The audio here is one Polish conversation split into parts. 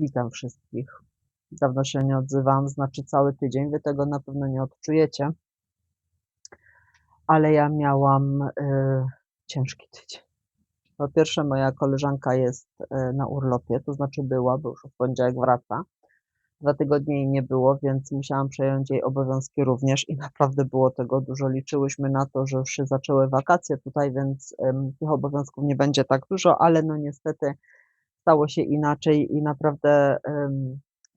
Witam wszystkich. Dawno się nie odzywam, znaczy cały tydzień. Wy tego na pewno nie odczujecie, ale ja miałam y, ciężki tydzień. Po pierwsze, moja koleżanka jest y, na urlopie, to znaczy była, bo już w poniedziałek wraca. Dwa tygodnie jej nie było, więc musiałam przejąć jej obowiązki również i naprawdę było tego dużo. Liczyłyśmy na to, że już się zaczęły wakacje tutaj, więc tych obowiązków nie będzie tak dużo, ale no niestety stało się inaczej i naprawdę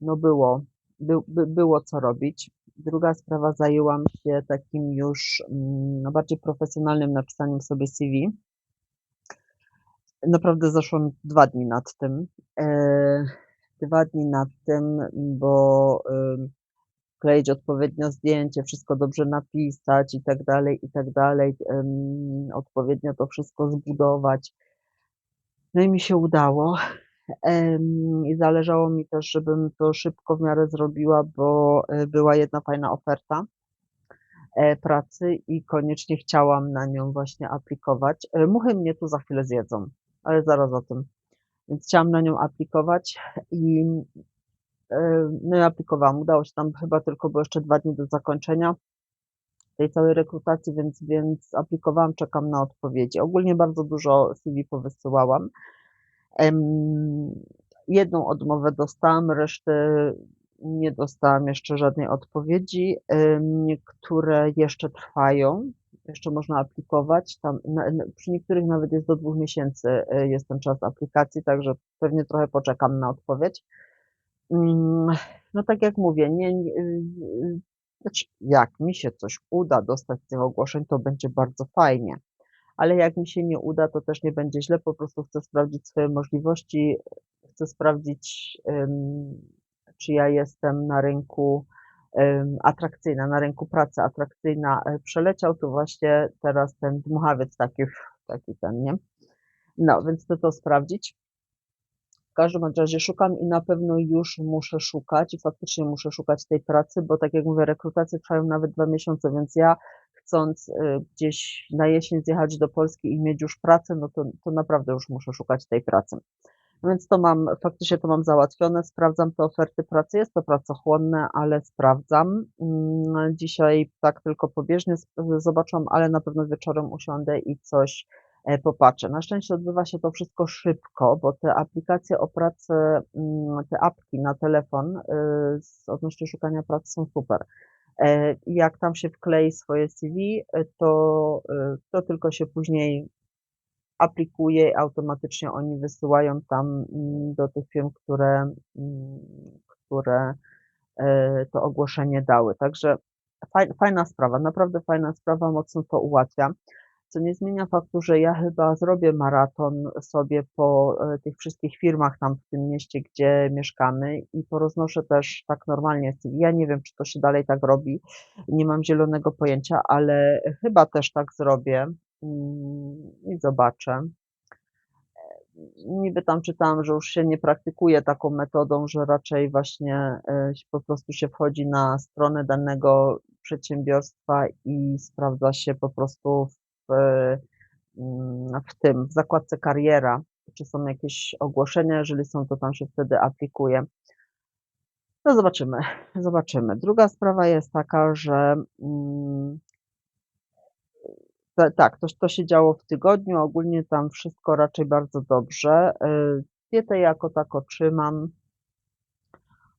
no było, by, by, było co robić. Druga sprawa, zajęłam się takim już mm, no bardziej profesjonalnym napisaniem sobie CV. Naprawdę zaszłam dwa dni nad tym. E, dwa dni nad tym, bo kleić odpowiednio zdjęcie, wszystko dobrze napisać i tak dalej, i tak dalej, odpowiednio to wszystko zbudować. No i mi się udało. I zależało mi też, żebym to szybko w miarę zrobiła, bo e, była jedna fajna oferta e, pracy i koniecznie chciałam na nią właśnie aplikować. E, muchy mnie tu za chwilę zjedzą, ale zaraz o tym. Więc chciałam na nią aplikować i no i aplikowałam. Udało się tam chyba tylko było jeszcze dwa dni do zakończenia tej całej rekrutacji, więc, więc aplikowałam, czekam na odpowiedzi. Ogólnie bardzo dużo CV powysyłałam. Jedną odmowę dostałam, resztę nie dostałam jeszcze żadnej odpowiedzi. Niektóre jeszcze trwają, jeszcze można aplikować. Tam, przy niektórych nawet jest do dwóch miesięcy e, jest ten czas aplikacji, także pewnie trochę poczekam na odpowiedź. Mm, no tak jak mówię, nie, znaczy jak mi się coś uda dostać z tych ogłoszeń, to będzie bardzo fajnie ale jak mi się nie uda, to też nie będzie źle, po prostu chcę sprawdzić swoje możliwości, chcę sprawdzić, czy ja jestem na rynku atrakcyjna, na rynku pracy atrakcyjna. E, przeleciał tu właśnie teraz ten dmuchawiec taki, taki ten, nie? No, więc chcę to sprawdzić. W każdym razie szukam i na pewno już muszę szukać i faktycznie muszę szukać tej pracy, bo tak jak mówię, rekrutacje trwają nawet dwa miesiące, więc ja chcąc y, gdzieś na jesień zjechać do Polski i mieć już pracę, no to, to naprawdę już muszę szukać tej pracy. Więc to mam, faktycznie to mam załatwione, sprawdzam te oferty pracy, jest to pracochłonne, ale sprawdzam. Mm, dzisiaj tak tylko pobieżnie zobaczyłam, ale na pewno wieczorem usiądę i coś popatrzę. Na szczęście odbywa się to wszystko szybko, bo te aplikacje o pracę, mm, te apki na telefon y, z odnośnie szukania pracy są super. E, jak tam się wklei swoje CV, e, to, e, to tylko się później aplikuje, automatycznie oni wysyłają tam mm, do tych firm, które, mm, które to ogłoszenie dały. Także fajna sprawa, naprawdę fajna sprawa, mocno to ułatwia co nie zmienia faktu, że ja chyba zrobię maraton sobie po e, tych wszystkich firmach tam w tym mieście, gdzie mieszkamy i poroznoszę też tak normalnie. Ja nie wiem, czy to się dalej tak robi, nie mam zielonego pojęcia, ale chyba też tak zrobię mm, i zobaczę. Niby tam czytałam, że już się nie praktykuje taką metodą, że raczej właśnie e, po prostu się wchodzi na stronę danego przedsiębiorstwa i sprawdza się po prostu w, mm, w tym, w zakładce kariera, czy są jakieś ogłoszenia, jeżeli są, to tam się wtedy aplikuje. No zobaczymy, zobaczymy. Druga sprawa jest taka, że mm, tak, to, to się działo w tygodniu, ogólnie tam wszystko raczej bardzo dobrze. Y, dietę jako tako trzymam,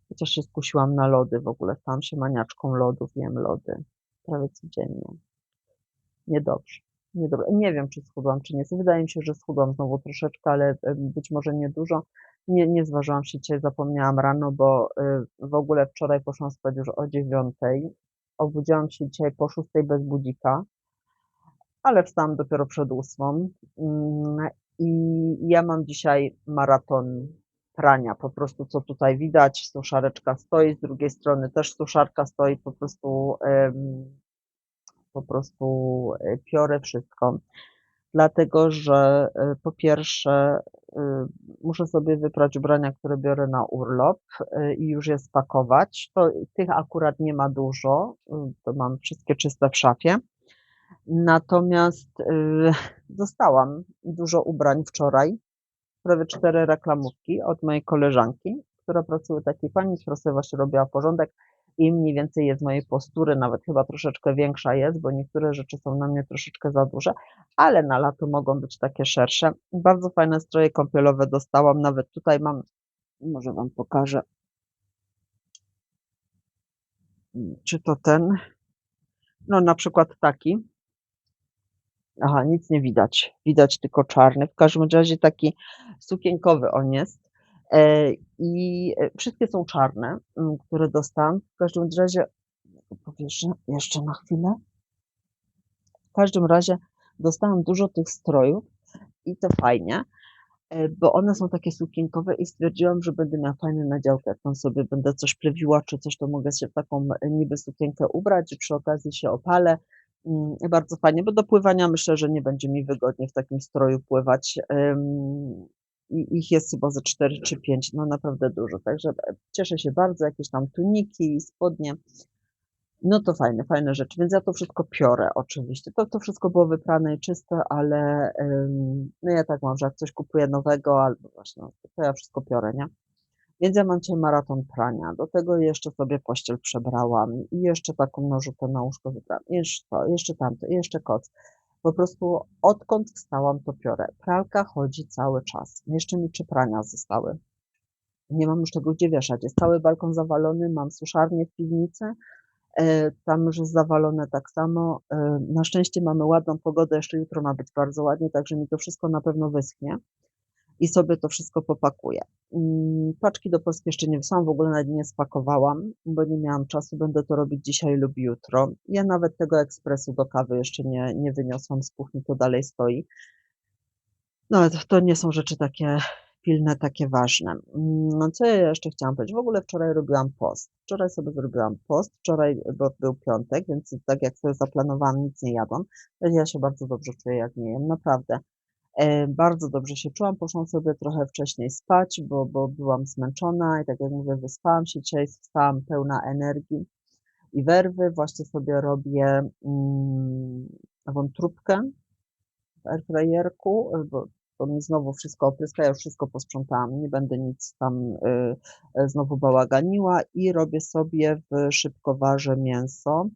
chociaż się skusiłam na lody w ogóle, stałam się maniaczką lodów, jem lody prawie codziennie. Niedobrze niedobre. Nie wiem, czy schudłam, czy nie. Wydaje mi się, że schudłam znowu troszeczkę, ale być może nie dużo. Nie, nie zważyłam się dzisiaj, zapomniałam rano, bo y, w ogóle wczoraj poszłam spać już o dziewiątej. Obudziłam się dzisiaj po szóstej bez budzika, ale wstałam dopiero przed ósmą. Mm, I ja mam dzisiaj maraton prania, po prostu co tutaj widać, suszareczka stoi, z drugiej strony też suszarka stoi, po prostu po prostu e, piorę wszystko. Dlatego, że e, po pierwsze e, muszę sobie wyprać ubrania, które biorę na urlop i już je spakować. To, tych akurat nie ma dużo, to mam wszystkie czyste w szafie. Natomiast dostałam dużo ubrań wczoraj, prawie cztery reklamówki od mojej koleżanki, która pracuje takiej pani, która sobie właśnie robiła porządek i mniej więcej jest mojej postury, nawet chyba troszeczkę większa jest, bo niektóre rzeczy są na mnie troszeczkę za duże, ale na lato mogą być takie szersze. Bardzo fajne stroje kąpielowe dostałam, nawet tutaj mam, może Wam pokażę, czy to ten, no na przykład taki, Aha, nic nie widać. Widać tylko czarny. W każdym razie taki sukienkowy on jest. E, I e, wszystkie są czarne, które dostałam. W każdym razie, powieszę jeszcze na chwilę. W każdym razie dostałam dużo tych strojów i to fajnie, e, bo one są takie sukienkowe i stwierdziłam, że będę miała fajny nadziałkę. Jak tam sobie będę coś plewiła czy coś, to mogę się w taką niby sukienkę ubrać i przy okazji się opalę Mm, bardzo fajnie, bo do pływania myślę, że nie będzie mi wygodnie w takim stroju pływać. I ich jest chyba ze 4 czy 5, no naprawdę dużo. Także e, cieszę się bardzo, jakieś tam tuniki, spodnie. No to fajne, fajne rzeczy, więc ja to wszystko piorę oczywiście. To, to wszystko było wyprane i czyste, ale no ja tak mam, że jak coś kupuję nowego albo właśnie, to ja wszystko piorę, nie? Więc ja mam dzisiaj maraton prania. Do tego jeszcze sobie pościel przebrałam i jeszcze taką nożutę na łóżko wybrałam. Jeszcze to, jeszcze tamto, jeszcze koc. Po prostu odkąd wstałam to piorę. Pralka chodzi cały czas. Jeszcze mi trzy prania zostały. Nie mam już tego gdzie wieszać. Jest cały balkon zawalony, mam suszarnię w piwnicy. E, tam już jest zawalone tak samo. E, na szczęście mamy ładną pogodę, jeszcze jutro ma być bardzo ładnie, także mi to wszystko na pewno wyschnie i sobie to wszystko popakuję. Mm, paczki do Polski jeszcze nie wysłałam, w ogóle nawet nie spakowałam, bo nie miałam czasu, będę to robić dzisiaj lub jutro. Ja nawet tego ekspresu do kawy jeszcze nie, nie wyniosłam z kuchni, to dalej stoi. No ale to, to nie są rzeczy takie pilne, takie ważne. Mm, co ja jeszcze chciałam powiedzieć? W ogóle wczoraj robiłam post. Wczoraj sobie zrobiłam post, wczoraj, bo był piątek, więc tak jak sobie zaplanowałam, nic nie jadłam. Ja się bardzo dobrze czuję, jak nie jem, naprawdę. E, bardzo dobrze się czułam, poszłam sobie trochę wcześniej spać, bo, bo byłam zmęczona i tak jak mówię, wyspałam się dzisiaj, wstałam pełna energii i werwy. Właśnie sobie robię mm, wątróbkę w airfryerku, bo to mi znowu wszystko opryska, ja już wszystko posprzątałam, nie będę nic tam y, y znowu bałaganiła i robię sobie w szybkowarze mięso.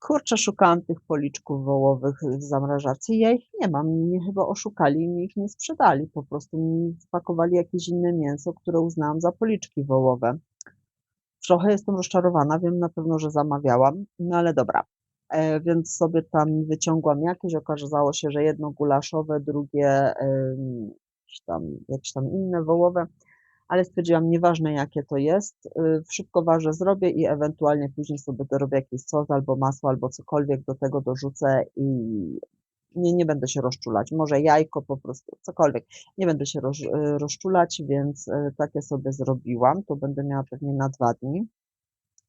Kurczę, szukałam tych policzków wołowych w zamrażarce i ja ich nie mam. Mnie chyba oszukali i mi ich nie sprzedali. Po prostu mi spakowali jakieś inne mięso, które uznałam za policzki wołowe. Trochę jestem rozczarowana, wiem na pewno, że zamawiałam, no ale dobra. E, więc sobie tam wyciągłam jakieś, okazało się, że jedno gulaszowe, drugie jakieś, tam, jakieś tam inne wołowe ale stwierdziłam, nieważne jakie to jest, y, w szybkowarze zrobię i ewentualnie później sobie dorobię jakiś sos albo masło, albo cokolwiek do tego dorzucę i nie, nie będę się rozczulać. Może jajko po prostu, cokolwiek. Nie będę się roz, y, rozczulać, więc y, takie sobie zrobiłam. To będę miała pewnie na dwa dni.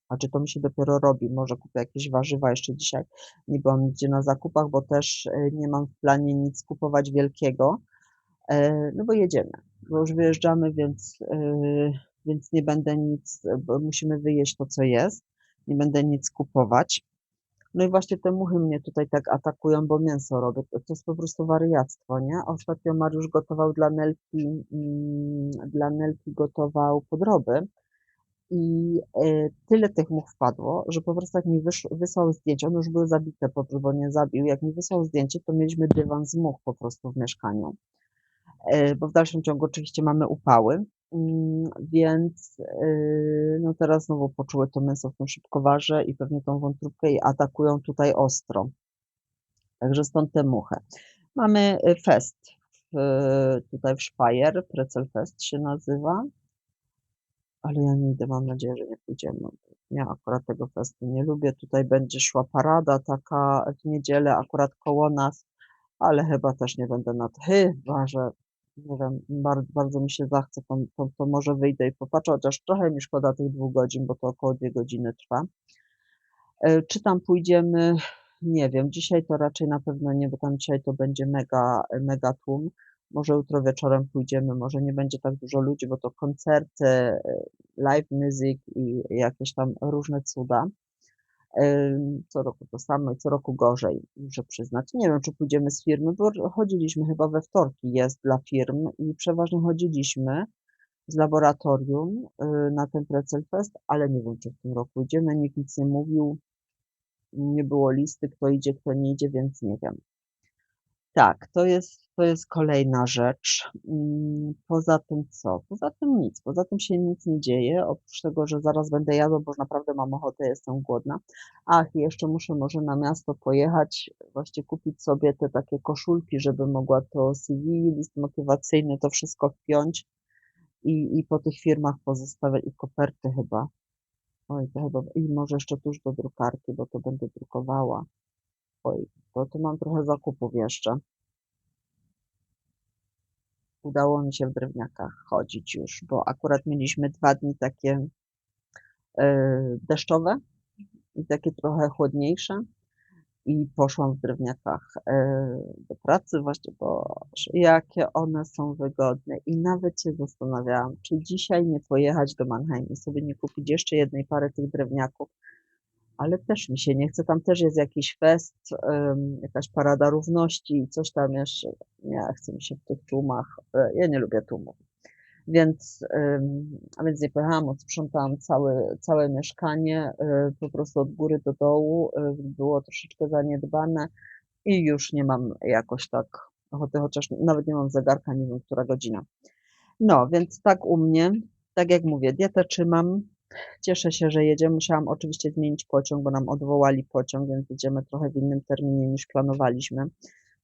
A czy to mi się dopiero robi? Może kupię jakieś warzywa jeszcze dzisiaj. Nie byłam nigdzie na zakupach, bo też nie mam w planie nic kupować wielkiego. E, no bo jedziemy bo już wyjeżdżamy, więc, yy, więc nie będę nic, bo musimy wyjeść to, co jest, nie będę nic kupować. No i właśnie te muchy mnie tutaj tak atakują, bo mięso robię. To jest po prostu wariactwo, nie? Ostatnio Mariusz gotował dla Nelki, mm, dla Nelki gotował podroby i y, tyle tych much wpadło, że po prostu jak mi wysłał zdjęcie, one już były zabite, po prostu, bo nie zabił, jak mi wysłał zdjęcie, to mieliśmy dywan z much po prostu w mieszkaniu. E, bo w dalszym ciągu oczywiście mamy upały, mm, więc e, no teraz znowu poczuły to mięso w tym szybkowarze i pewnie tą wątróbkę i atakują tutaj ostro. Także stąd te muchy. Mamy e, fest tutaj w Szpajer, Precel Fest się nazywa, ale ja nie idę, mam nadzieję, że nie pójdziemy. Ja akurat tego festu nie lubię. Tutaj będzie szła parada taka w niedzielę akurat koło nas, ale chyba też nie będę na to. Chyba, że nie wiem, bardzo, bardzo mi się zachce, to, to, to może wyjdę i popatrzę, chociaż trochę mi szkoda tych dwóch godzin, bo to około dwie godziny trwa. E, czy tam pójdziemy? Nie wiem. Dzisiaj to raczej na pewno nie, bo tam dzisiaj to będzie mega, mega tłum. Może jutro wieczorem pójdziemy, może nie będzie tak dużo ludzi, bo to koncerty, e, live music i jakieś tam różne cuda. Co roku to samo i co roku gorzej, muszę przyznać. Nie wiem, czy pójdziemy z firmy, bo chodziliśmy chyba we wtorki, jest dla firm i przeważnie chodziliśmy, z laboratorium y, na ten Precelfest, ale nie wiem, czy w tym roku idziemy. Nikt nic nie mówił. Nie było listy, kto idzie, kto nie idzie, więc nie wiem. Tak, to jest, to jest kolejna rzecz. Mm, poza tym co? Poza tym nic. Poza tym się nic nie dzieje, oprócz tego, że zaraz będę jadła, bo naprawdę mam ochotę, jestem głodna. Ach, i jeszcze muszę może na miasto pojechać, właśnie kupić sobie te takie koszulki, żeby mogła to CV, list motywacyjny, to wszystko wpiąć i, i po tych firmach pozostawiać i koperty chyba. Oj, to chyba, i może jeszcze tuż do drukarki, bo to będę drukowała. Oj, to tu mam trochę zakupów jeszcze. Udało mi się w drewniakach chodzić już, bo akurat mieliśmy dwa dni takie yy, deszczowe i takie trochę chłodniejsze i poszłam w drewniakach yy, do pracy właśnie, bo jakie one są wygodne i nawet się zastanawiałam, czy dzisiaj nie pojechać do Mannheim i sobie nie kupić jeszcze jednej pary tych drewniaków, ale też mi się nie chce. Tam też jest jakiś fest, jakaś parada równości i coś tam jeszcze. Nie chce mi się w tych tłumach. E, ja nie lubię tłumów. Więc, a więc nie pojechałam, odsprzątałam całe, całe mieszkanie, e, po prostu od góry do dołu. E, było troszeczkę zaniedbane i już nie mam jakoś tak ochoty, chociaż nawet nie mam zegarka, nie wiem, która godzina. No, więc tak u mnie, tak jak mówię, dietę trzymam, Cieszę się, że jedziemy. Musiałam oczywiście zmienić pociąg, bo nam odwołali pociąg, więc jedziemy trochę w innym terminie niż planowaliśmy.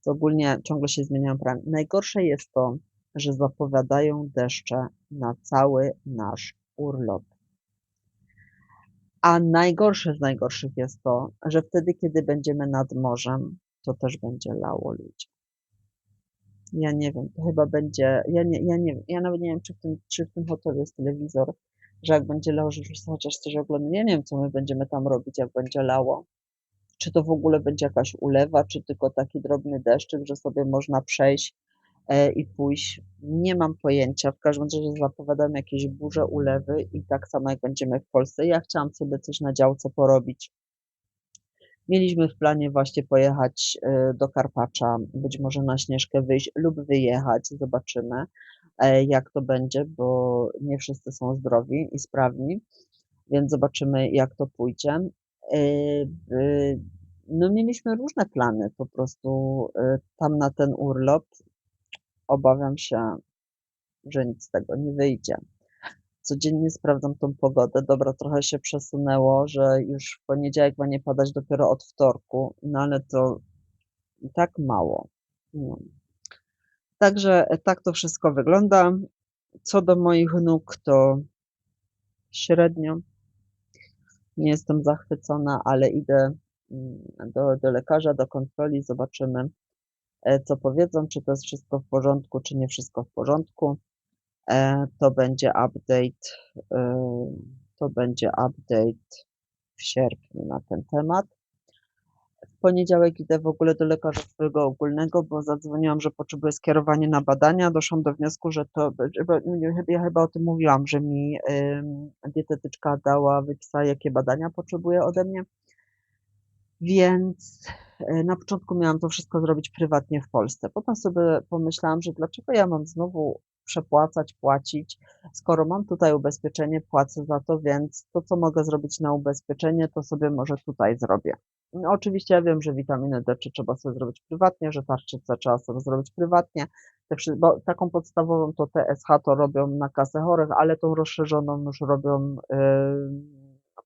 To ogólnie ciągle się zmieniają plany. Najgorsze jest to, że zapowiadają deszcze na cały nasz urlop. A najgorsze z najgorszych jest to, że wtedy, kiedy będziemy nad morzem, to też będzie lało ludzi. Ja nie wiem, to chyba będzie, ja nie, ja nie ja nawet nie wiem, czy w tym, czy w tym hotelu jest telewizor, że jak będzie lało, że chociaż coś oglądamy. Ja nie wiem, co my będziemy tam robić, jak będzie lało. Czy to w ogóle będzie jakaś ulewa, czy tylko taki drobny deszczyk, że sobie można przejść e, i pójść. Nie mam pojęcia. W każdym razie zapowiadam jakieś burze, ulewy i tak samo jak będziemy w Polsce. Ja chciałam sobie coś na działce porobić. Mieliśmy w planie właśnie pojechać e, do Karpacza, być może na Śnieżkę wyjść lub wyjechać, zobaczymy. E, jak to będzie, bo nie wszyscy są zdrowi i sprawni, więc zobaczymy, jak to pójdzie. E, no, mieliśmy różne plany po prostu e, tam na ten urlop. Obawiam się, że nic z tego nie wyjdzie. Codziennie sprawdzam tą pogodę. Dobra, trochę się przesunęło, że już w poniedziałek ma nie padać dopiero od wtorku, no ale to i tak mało. No. Także e, tak to wszystko wygląda. Co do moich nóg, to średnio. Nie jestem zachwycona, ale idę mm, do, do lekarza, do kontroli, zobaczymy, e, co powiedzą, czy to jest wszystko w porządku, czy nie wszystko w porządku. E, to będzie update, to będzie update w sierpniu na ten temat. Poniedziałek idę w ogóle do lekarza swojego ogólnego, bo zadzwoniłam, że potrzebuję skierowanie na badania. Doszłam do wniosku, że to, ja chyba o tym mówiłam, że mi dietetyczka dała, wypisała, jakie badania potrzebuje ode mnie. Więc e, na początku miałam to wszystko zrobić prywatnie w Polsce. Potem sobie pomyślałam, że dlaczego ja mam znowu przepłacać, płacić, skoro mam tutaj ubezpieczenie, płacę za to, więc to, co mogę zrobić na ubezpieczenie, to sobie może tutaj zrobię. No, oczywiście ja wiem, że witaminy D trzeba sobie zrobić prywatnie, że tarczycę trzeba sobie zrobić prywatnie, bo taką podstawową to TSH to robią na kasę chorych, ale tą rozszerzoną już robią yy,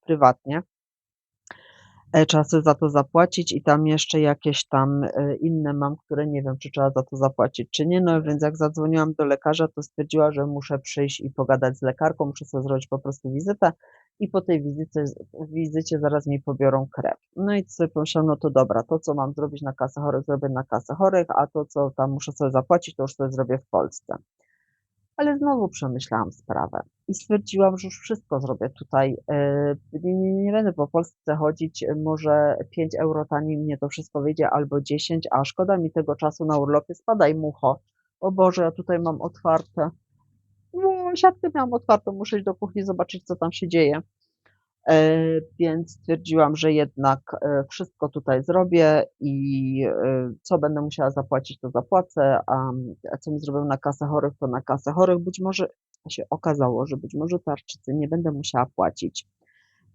prywatnie. Trzeba sobie za to zapłacić i tam jeszcze jakieś tam e, inne mam, które nie wiem, czy trzeba za to zapłacić, czy nie. No więc jak zadzwoniłam do lekarza, to stwierdziła, że muszę przyjść i pogadać z lekarką, muszę sobie zrobić po prostu wizytę i po tej wizycie, wizycie zaraz mi pobiorą krew. No i sobie pomyślałam, no to dobra, to co mam zrobić na kasę chorych, zrobię na kasę chorych, a to co tam muszę sobie zapłacić, to już sobie zrobię w Polsce. Ale znowu przemyślałam sprawę i stwierdziłam, że już wszystko zrobię tutaj. E, nie, nie, nie będę po Polsce chodzić, może 5 euro taniej mnie to wszystko wyjdzie, albo 10, a szkoda mi tego czasu na urlopie, spadaj mucho. O Boże, ja tutaj mam otwarte no, siatkę miałam otwartą, muszę iść do kuchni zobaczyć, co tam się dzieje. E, więc stwierdziłam, że jednak e, wszystko tutaj zrobię i e, co będę musiała zapłacić, to zapłacę, a co mi zrobią na kasę chorych, to na kasę chorych. Być może się okazało, że być może tarczycy nie będę musiała płacić,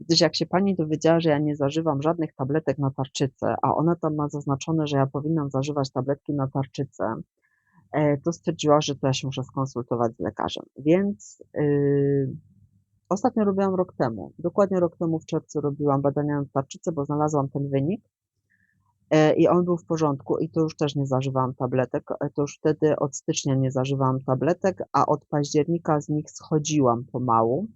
gdyż jak się pani dowiedziała, że ja nie zażywam żadnych tabletek na tarczycę, a ona tam ma zaznaczone, że ja powinnam zażywać tabletki na tarczycę, to stwierdziła, że to ja się muszę skonsultować z lekarzem. Więc yy, ostatnio robiłam rok temu, dokładnie rok temu w czerwcu robiłam badania na tarczycę, bo znalazłam ten wynik e, i on był w porządku i to już też nie zażywałam tabletek, to już wtedy od stycznia nie zażywałam tabletek, a od października z nich schodziłam pomału.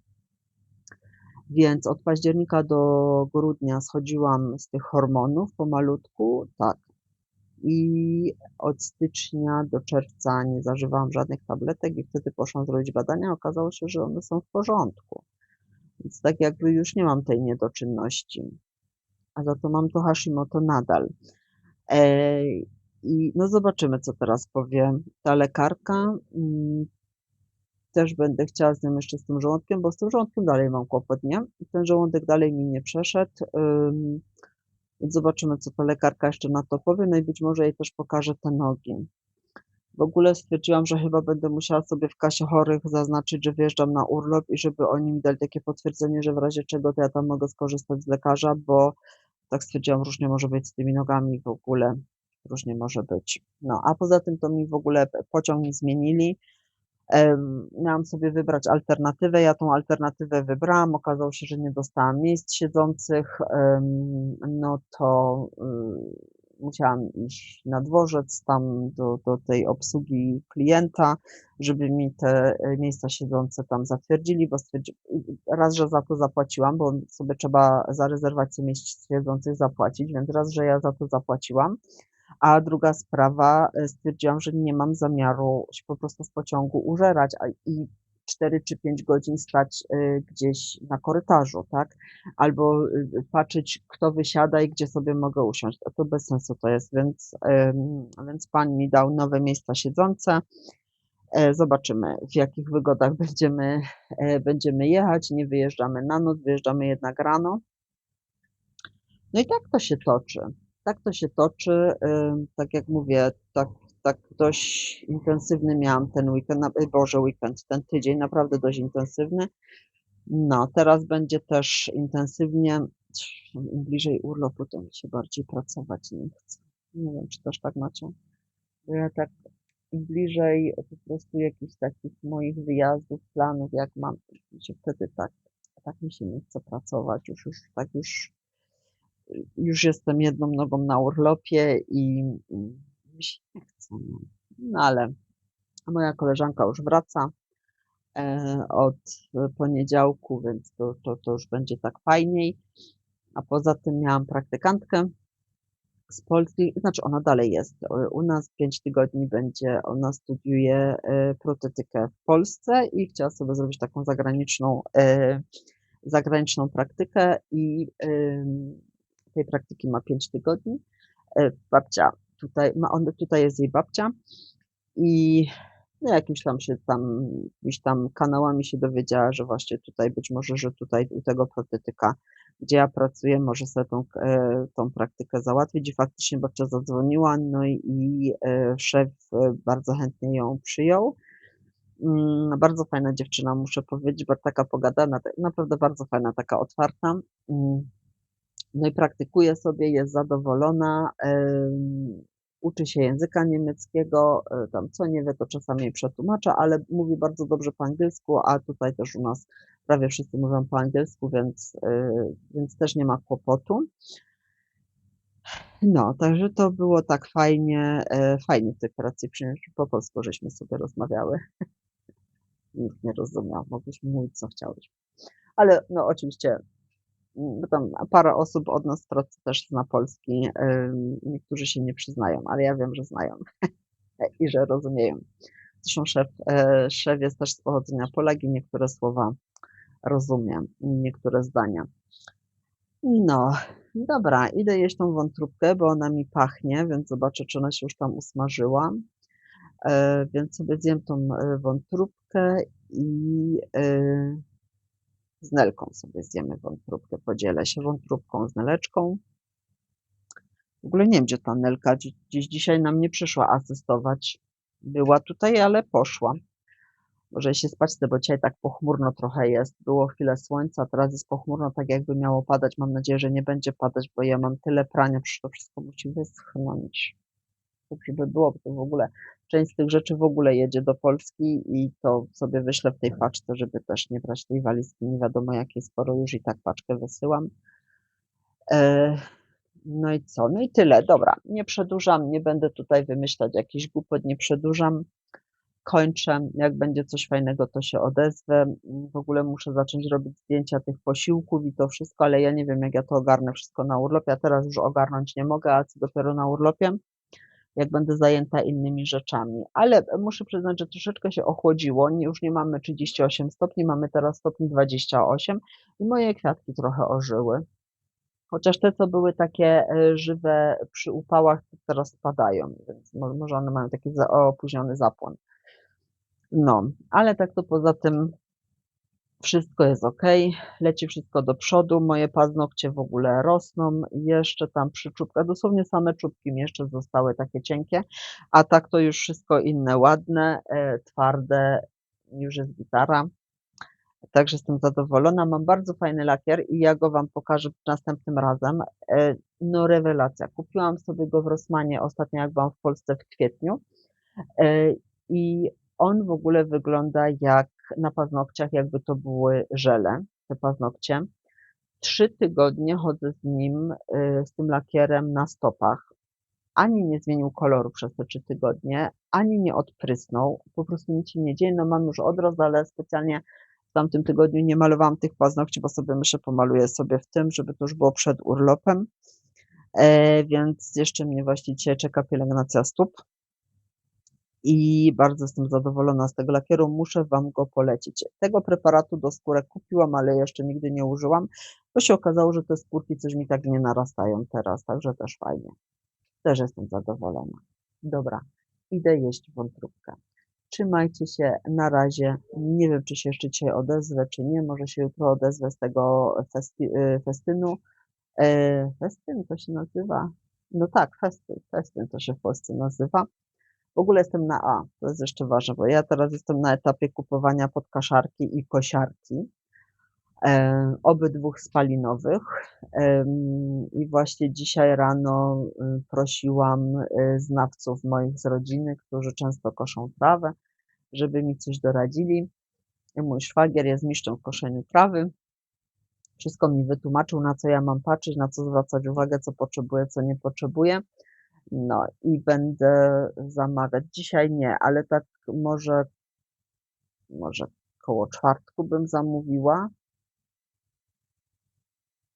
Więc od października do grudnia schodziłam z tych hormonów pomalutku, tak. I od stycznia do czerwca nie zażywałam żadnych tabletek i wtedy poszłam zrobić badania. Okazało się, że one są w porządku. Więc tak jakby już nie mam tej niedoczynności. A za to mam to Hashimoto nadal. E, I no zobaczymy, co teraz powie ta lekarka. Mm, też będę chciała z nią jeszcze z tym żołądkiem, bo z tym żołądkiem dalej mam kłopot, nie? I ten żołądek dalej mi nie przeszedł. Więc zobaczymy, co ta lekarka jeszcze na to powie. No i być może jej też pokaże te nogi. W ogóle stwierdziłam, że chyba będę musiała sobie w kasie chorych zaznaczyć, że wjeżdżam na urlop i żeby oni mi dali takie potwierdzenie, że w razie czego to ja tam mogę skorzystać z lekarza, bo tak stwierdziłam, różnie może być z tymi nogami w ogóle. Różnie może być. No, a poza tym to mi w ogóle pociąg nie zmienili Miałam sobie wybrać alternatywę. Ja tą alternatywę wybrałam. Okazało się, że nie dostałam miejsc siedzących. No to y, musiałam iść na dworzec, tam do, do tej obsługi klienta, żeby mi te e, miejsca siedzące tam zatwierdzili, bo stwierdzi, raz, że za to zapłaciłam, bo sobie trzeba za rezerwację miejsc siedzących zapłacić, więc raz, że ja za to zapłaciłam, a druga sprawa, e, stwierdziłam, że nie mam zamiaru się po prostu w pociągu użerać a, i 4 czy 5 godzin stać e, gdzieś na korytarzu, tak? Albo e, patrzeć, kto wysiada i gdzie sobie mogę usiąść. A to bez sensu to jest, więc, więc pan mi dał nowe miejsca siedzące. Zobaczymy, w jakich wygodach będziemy, będziemy jechać. Nie wyjeżdżamy na noc, wyjeżdżamy jednak rano. No i tak to się toczy tak to się toczy. Tak jak mówię, tak, tak dość intensywny miałam ten weekend, Boże weekend, ten tydzień naprawdę dość intensywny. No, teraz będzie też intensywnie. Im bliżej urlopu, to mi się bardziej pracować nie chce. Nie wiem, czy też tak macie. Ja tak im bliżej po prostu jakichś takich moich wyjazdów, planów, jak mam, się wtedy tak, tak mi się nie chce pracować. Już, już tak już już jestem jedną nogą na urlopie i mi się nie chce. No. no ale moja koleżanka już wraca e, od poniedziałku, więc to, to, to już będzie tak fajniej. A poza tym miałam praktykantkę z Polski, znaczy ona dalej jest. U nas 5 tygodni będzie, ona studiuje e, protetykę w Polsce i chciała sobie zrobić taką zagraniczną, e, zagraniczną praktykę i tej praktyki ma 5 tygodni. E, babcia tutaj, ma on, tutaj jest jej babcia i no jakimś tam się tam, gdzieś tam kanałami się dowiedziała, że właśnie tutaj być może, że tutaj u tego protetyka, gdzie ja pracuję, może sobie tą, e, tą praktykę załatwić i faktycznie babcia zadzwoniła, no i, i e, szef bardzo chętnie ją przyjął. Mm, bardzo fajna dziewczyna, muszę powiedzieć, bo taka pogadana, naprawdę bardzo fajna, taka otwarta. No i praktykuje sobie, jest zadowolona, uczy się języka niemieckiego, e, tam co nie wie, to czasami przetłumacza, ale mówi bardzo dobrze po angielsku, a tutaj też u nas prawie wszyscy mówią po angielsku, więc, e, więc też nie ma kłopotu. No, także to było tak fajnie, e, fajnie w tej przyjąć. Po polsku żeśmy sobie rozmawiały. Nikt nie rozumiał, mogliśmy mówić co chciałeś. Ale no oczywiście tam parę osób od nas pracy też zna polski. Niektórzy się nie przyznają, ale ja wiem, że znają i że rozumieją. Zresztą szef, e, szef jest też z pochodzenia Polak i niektóre słowa rozumiem, niektóre zdania. No, dobra, idę jeść tą wątróbkę, bo ona mi pachnie, więc zobaczę, czy ona się już tam usmażyła. E, więc sobie zjem tą e, wątróbkę i z Nelką sobie zjemy wątróbkę, podzielę się wątróbką z Neleczką. W ogóle nie wiem, gdzie ta Nelka dziś dzisiaj nam nie przyszła asystować. Była tutaj, ale poszła. Może się spać bo dzisiaj tak pochmurno trochę jest. Było chwilę słońca, teraz jest pochmurno, tak jakby miało padać. Mam nadzieję, że nie będzie padać, bo ja mam tyle prania, przecież to wszystko musi wyschnąć. Dobrze by było, bo to w ogóle część z tych rzeczy w ogóle jedzie do Polski i to sobie wyślę w tej paczce, żeby też nie brać tej walizki. Nie wiadomo jakiej, sporo już i tak paczkę wysyłam. E, no i co? No i tyle. Dobra, nie przedłużam, nie będę tutaj wymyślać jakichś głupot, nie przedłużam. Kończę. Jak będzie coś fajnego, to się odezwę. W ogóle muszę zacząć robić zdjęcia tych posiłków i to wszystko, ale ja nie wiem, jak ja to ogarnę wszystko na urlopie. Ja teraz już ogarnąć nie mogę, a co dopiero na urlopie, jak będę zajęta innymi rzeczami. Ale muszę przyznać, że troszeczkę się ochłodziło. Już nie mamy 38 stopni, mamy teraz stopni 28 i moje kwiatki trochę ożyły. Chociaż te, co były takie e, żywe przy upałach, teraz spadają, więc może one mają taki opóźniony zapłon. No, ale tak to poza tym wszystko jest ok, leci wszystko do przodu, moje paznokcie w ogóle rosną, jeszcze tam przy czubkach, dosłownie same czubki mi jeszcze zostały takie cienkie, a tak to już wszystko inne ładne, e, twarde, już jest gitara, Także jestem zadowolona. Mam bardzo fajny lakier i ja go Wam pokażę następnym razem. E, no rewelacja. Kupiłam sobie go w Rosmanie ostatnio, jak byłam w Polsce w kwietniu. E, I on w ogóle wygląda jak na paznokciach, jakby to były żele, te paznokcie. Trzy tygodnie chodzę z nim, e, z tym lakierem na stopach. Ani nie zmienił koloru przez te trzy tygodnie, ani nie odprysnął. Po prostu nic się nie dzieje. No mam już odrost, ale specjalnie w tamtym tygodniu nie malowałam tych paznokci, bo sobie myślę, pomaluję sobie w tym, żeby to już było przed urlopem. E, więc jeszcze mnie właśnie dzisiaj czeka pielęgnacja stóp. I bardzo jestem zadowolona z tego lakieru. Muszę Wam go polecić. Tego preparatu do skórek kupiłam, ale jeszcze nigdy nie użyłam, bo się okazało, że te skórki coś mi tak nie narastają teraz, także też fajnie. Też jestem zadowolona. Dobra, idę jeść wątróbkę. Trzymajcie się na razie. Nie wiem, czy się jeszcze dzisiaj odezwę, czy nie. Może się jutro odezwę z tego festi y, festynu. E, festyn to się nazywa? No tak, festyn. Festyn to się w Polsce nazywa. W ogóle jestem na A. To jest jeszcze ważne, bo ja teraz jestem na etapie kupowania podkaszarki i kosiarki. E, obydwóch spalinowych. I właśnie dzisiaj rano prosiłam y, znawców moich z rodziny, którzy często koszą trawę, żeby mi coś doradzili. Mój szwagier jest mistrzem w koszeniu trawy. Wszystko mi wytłumaczył, na co ja mam patrzeć, na co zwracać uwagę, co potrzebuję, co nie potrzebuję. No i będę zamawiać. Dzisiaj nie, ale tak może, może koło czwartku bym zamówiła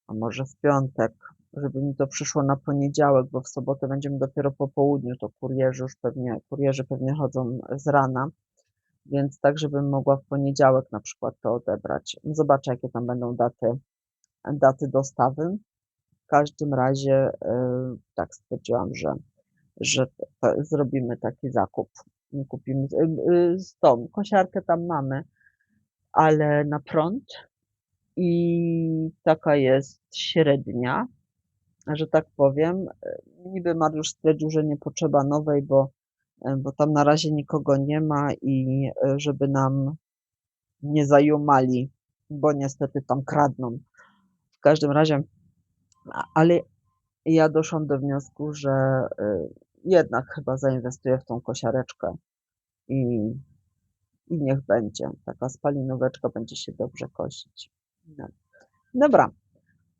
a może w piątek, żeby mi to przyszło na poniedziałek, bo w sobotę będziemy dopiero po południu, to kurierzy już pewnie, kurierzy pewnie chodzą z rana, więc tak, żebym mogła w poniedziałek na przykład to odebrać. Zobaczę, jakie tam będą daty, daty dostawy. W każdym razie yy, tak stwierdziłam, że, że zrobimy taki zakup. Kupimy yy, z tą kosiarkę tam mamy, ale na prąd i taka jest średnia, że tak powiem. Niby Mariusz stwierdził, że nie potrzeba nowej, bo, bo tam na razie nikogo nie ma i żeby nam nie zajumali, bo niestety tam kradną. W każdym razie, ale ja doszłam do wniosku, że y, jednak chyba zainwestuję w tą kosiareczkę i, i niech będzie. Taka spalinóweczka będzie się dobrze kosić. No. Dobra,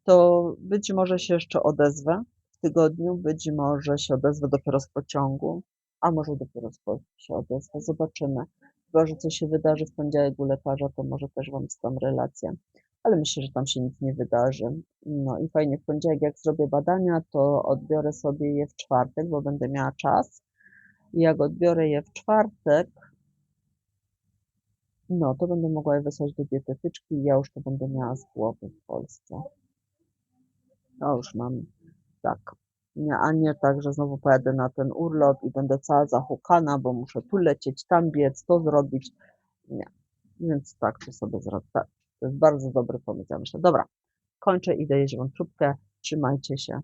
to być może się jeszcze odezwę w tygodniu, być może się odezwę dopiero z pociągu, a może dopiero z się odezwę, zobaczymy. Chyba, że coś się wydarzy w poniedziałek u lekarza, to może też Wam tam relację, ale myślę, że tam się nic nie wydarzy. No i fajnie, w poniedziałek jak zrobię badania, to odbiorę sobie je w czwartek, bo będę miała czas. I jak odbiorę je w czwartek, no, to będę mogła je wysłać do dietetyczki i ja już to będę miała z głowy w Polsce. No już mam, tak. Nie, a nie tak, że znowu pojadę na ten urlop i będę cała zahukana, bo muszę tu lecieć, tam biec, to zrobić. Nie. Więc tak to sobie zrobię. To jest bardzo dobry pomysł, ja myślę. Dobra, kończę, idę jeść wątróbkę. Trzymajcie się.